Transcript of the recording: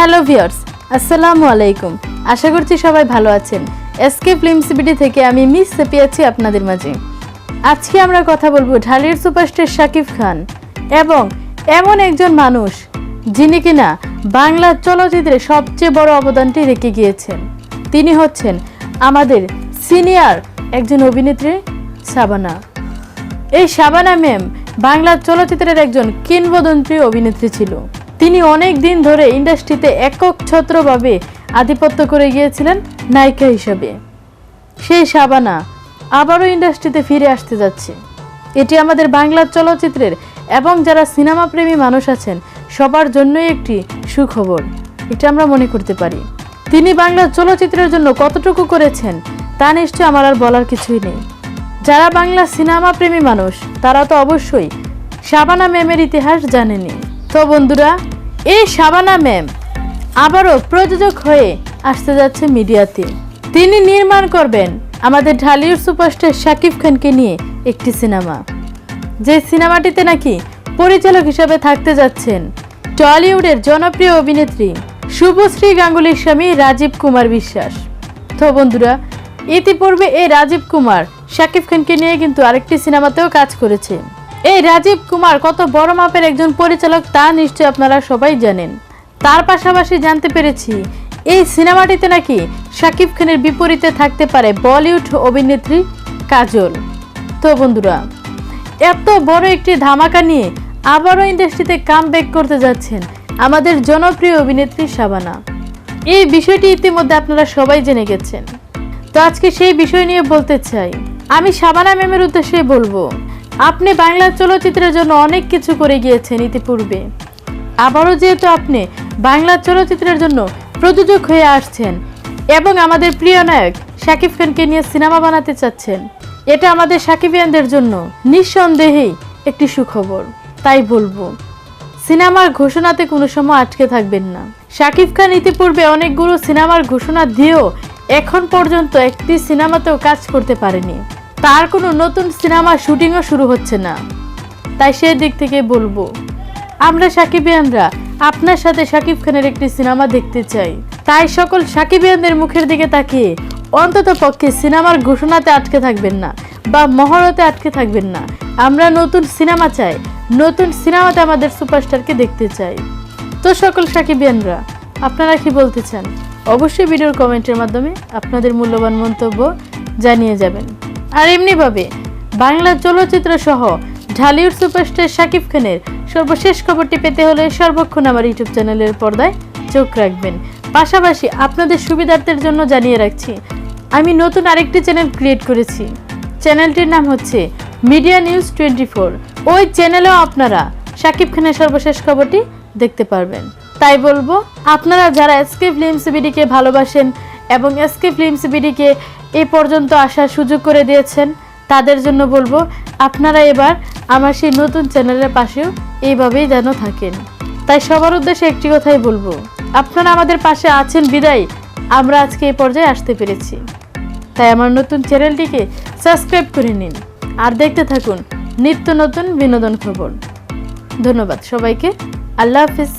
Hello viewers, আসসালামু আলাইকুম। আশা করছি সবাই ভালো আছেন। এসকে ফিল্ম সিবিডি থেকে আমি মিস সেপিয়াছি আপনাদের মাঝে। আজকে আমরা কথা বলব ঢালির সুপারস্টার শাকিব খান এবং এমন একজন মানুষ যিনি কিনা বাংলা চলচ্চিত্রে সবচেয়ে বড় অবদানটি রেখে গিয়েছেন। তিনি হচ্ছেন আমাদের সিনিয়র একজন অভিনেত্রী সাবানা। এই শাবানা ম্যাম বাংলা চলচ্চিত্রের একজন কিংবদন্তি অভিনেত্রী ছিল। তিনি অনেক দিন ধরে ইন্ডাস্ট্রিতে একক ছত্রভাবে আধিপত্য করে গিয়েছিলেন নায়িকা হিসাবে। সেই শাবানা আবারও ইন্ডাস্ট্রিতে ফিরে আসতে যাচ্ছে। এটি আমাদের বাংলা চলচ্চিত্রের এবং যারা সিনেমা প্রেমী মানুষ আছেন, সবার জন্যই একটি সুখবর। এটা আমরা মনে করতে পারি। তিনি বাংলা চলচ্চিত্রের জন্য কতটুকু করেছেন, তা নিশ্চয় আমার আর বলার কিছুই নেই। যারা বাংলা সিনেমা প্রেমী মানুষ, তারা তো অবশ্যই শাবানা ম্যামের ইতিহাস জানেনি। তো বন্ধুরা, এই শাবানা ম্যাম আবারও প্রযোজক হয়ে আসতে যাচ্ছে মিডিয়াতে। তিনি নির্মাণ করবেন আমাদের ঢালিউড সুপারস্টার শাকিব খানকে নিয়ে একটি সিনেমা। যে সিনেমাটিতে নাকি পরিচালক হিসাবে থাকতে যাচ্ছেন টলিউডের জনপ্রিয় অভিনেত্রী শুভশ্রী গাঙ্গুলির স্বামী রাজীব কুমার বিশ্বাস। তো বন্ধুরা, ইতিপূর্বে এই রাজীব কুমার শাকিব খানকে নিয়ে কিন্তু আরেকটি সিনেমাতেও কাজ করেছে। এই রাজীব কুমার, কত বড় মাপের একজন পরিচালক তা নিশ্চয়ই আপনারা সবাই জানেন। তার পাশাপাশি জানতে পেরেছি, এই সিনেমাটিতে নাকি শাকিব খানের বিপরীতে থাকতে পারে বলিউড অভিনেত্রী কাজল। তো বন্ধুরা, এত বড় একটি ধামাকা নিয়ে আবারও ইন্ডাস্ট্রিতে কাম করতে যাচ্ছেন আমাদের জনপ্রিয় অভিনেত্রী শাবানা। এই বিষয়টি ইতিমধ্যে আপনারা সবাই জেনে গেছেন। তো আজকে সেই বিষয় নিয়ে বলতে চাই, আমি শাবানা ম্যামের উদ্দেশ্যে বলব আপনি বাংলা চলচ্চিত্রের জন্য অনেক কিছু করে গিয়েছেন ইতিপূর্বে। আবারও যেহেতু আপনি বাংলা চলচ্চিত্রের জন্য প্রযোজক হয়ে আসছেন এবং আমাদের প্রিয় নায়ক শাকিব খানকে নিয়ে সিনেমা বানাতে চাচ্ছেন, এটা আমাদের সাকিবিয়ানদের জন্য নিঃসন্দেহেই একটি সুখবর, তাই বলব। সিনেমার ঘোষণাতে কোনো সময় আটকে থাকবেন না। শাকিব খান ইতিপূর্বে অনেকগুলো সিনেমার ঘোষণা দিয়েও এখন পর্যন্ত একটি সিনেমাতেও কাজ করতে পারেনি। তার কোনো নতুন সিনেমা শুটিংও শুরু হচ্ছে না। তাই সেই দিক থেকে বলব, আমরা সাকিবিয়ানরা আপনার সাথে সাকিব খানের একটি সিনেমা দেখতে চাই। তাই সকল সাকিবিয়ানদের মুখের দিকে তাকিয়ে অন্তত পক্ষে সিনেমার ঘোষণাতে আটকে থাকবেন না বা মহরতে আটকে থাকবেন না। আমরা নতুন সিনেমা চাই, নতুন সিনেমাতে আমাদের সুপারস্টারকে দেখতে চাই। তো সকল সাকিবিয়ানরা আপনারা কি বলতে চান? অবশ্যই ভিডিওর কমেন্টের মাধ্যমে আপনাদের মূল্যবান মন্তব্য জানিয়ে যাবেন। আর এমনিভাবে বাংলা চলচ্চিত্র সহ ঢালিউড সুপারস্টার শাকিব খানের সর্বশেষ খবরটি পেতে হলে সর্বক্ষণ আমার ইউটিউব চ্যানেলের পর্দায় চোখ রাখবেন। পাশাপাশি আপনাদের সুবিধার্থের জন্য জানিয়ে রাখছি, আমি নতুন আরেকটি চ্যানেল ক্রিয়েট করেছি। চ্যানেলটির নাম হচ্ছে মিডিয়া নিউজ টোয়েন্টি ফোর ওই চ্যানেলেও আপনারা শাকিব খানের সর্বশেষ খবরটি দেখতে পারবেন। তাই বলব, আপনারা যারা এসকে ফিল্ম সিবিডিকে ভালোবাসেন এবং এসকে ফিল্ম সিবিডিকে এই পর্যন্ত আসার সুযোগ করে দিয়েছেন। তাদের জন্য বলব, আপনারা এবার আমার সেই নতুন চ্যানেলের পাশেও এইভাবেই যেন থাকেন। তাই সবার উদ্দেশ্যে একটি কথাই বলব, আপনারা আমাদের পাশে আছেন বিদায়। আমরা আজকে এই পর্যায়ে আসতে পেরেছি। তাই আমার নতুন চ্যানেলটিকে সাবস্ক্রাইব করে নিন। আর দেখতে থাকুন নিত্য নতুন বিনোদন খবর। ধন্যবাদ সবাইকে। আল্লাহ হাফিজ।